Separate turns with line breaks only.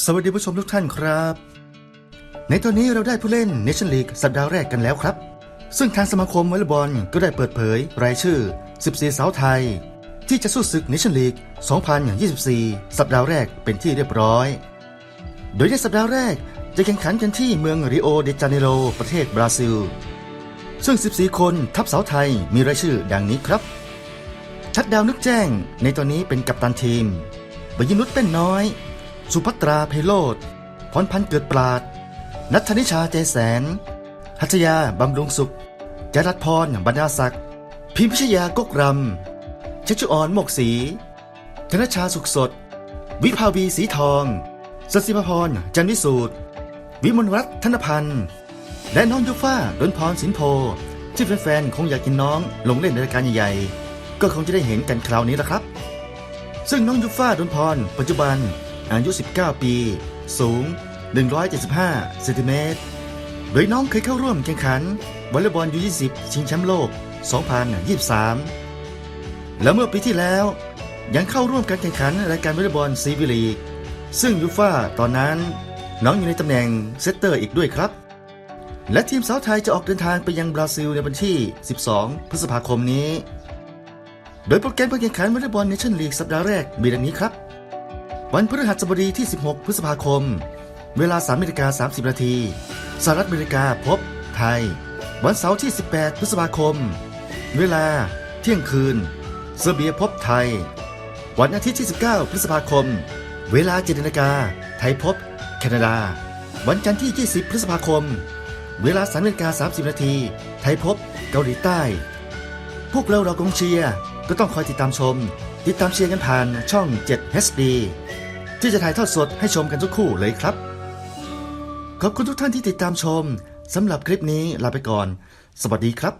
สวัสดีผู้ชมทุกท่านครับ ในตอนนี้เราได้ผู้เล่นเนชั่นลีกสัปดาห์แรกกันแล้วครับ ซึ่งทางสมาคมวอลเลย์บอลก็ได้เปิดเผย รายชื่อ 14 สาวไทย ที่จะสู้ศึกเนชั่นลีก 2024 สัปดาห์แรกเป็นที่เรียบร้อย โดยในสัปดาห์แรกจะแข่งขันกันที่เมืองริโอเดจาเนโรประเทศบราซิล ซึ่ง 14 คนทัพสาวไทยมีรายชื่อดังนี้ครับ ชัดดาวนึกแจ้งในตอนนี้เป็นกัปตันทีมบยินุชเป็นน้อย สุภัตราเพโลดพรพันธ์เกิดปราด นัทธนิชาใจแสน หัตยาบำรุงสุขจรัสพรบรรดาศักดิ์พิมพิชยากกรำชัชชุออนโมกศรีธนชาสุขสด วิภาวีสีทองสศิภพรจันวิสูตรวิมลรัตน์ธนพันธ์และน้องยูฟ่าดนพรสินโพที่แฟนๆคงอยากกินน้องลงเล่นในรายการใหญ่ๆก็คงจะได้เห็นกันคราวนี้ละครับ ซึ่งน้องยูฟ่าดนพรปัจจุบัน อายุ 19 ปี สูง 175 เซนติเมตร โดยน้องเคยเข้าร่วมแข่งขันวอลเลย์บอลยู20ชิงแชมป์โลก 2023 แล้วเมื่อปีที่แล้ว ยังเข้าร่วมการแข่งขันรายการวอลเลย์บอลซีวิลีก ซึ่งยูฟ่าตอนนั้น น้องอยู่ในตำแหน่งเซตเตอร์อีกด้วยครับ และทีมสาวไทยจะออกเดินทางไปยังบราซิลในวันที่ 12 พฤษภาคมนี้ โดยโปรแกรมการแข่งขันวอลเลย์บอลเนชั่นลีกสัปดาห์แรกมีดังนี้ครับ วันพฤหัสบดีที่ 16 พฤษภาคม เวลา3นาฬิกา30 นาทีสหรัฐอเมริกาพบไทย วันเสาร์ที่ 18 พฤษภาคม เวลาเที่ยงคืน เซอร์เบียพบไทย วันอาทิตย์ที่ 19 พฤษภาคม เวลา7นาฬิกาไทยพบ แคนาดา วันจันทร์ที่ 20 พฤษภาคม เวลา3นาฬิกา30 นาทีไทยพบเกาหลีใต้ พวกเราเรากองเชียร์ก็ต้องคอยติดตามชม ติดตามเชียร์กันผ่านช่อง 7 HD ที่จะถ่ายทอดสดให้ชมกันทุกคู่เลยครับ ขอบคุณทุกท่านที่ติดตามชมสำหรับคลิปนี้ลาไปก่อน สวัสดีครับ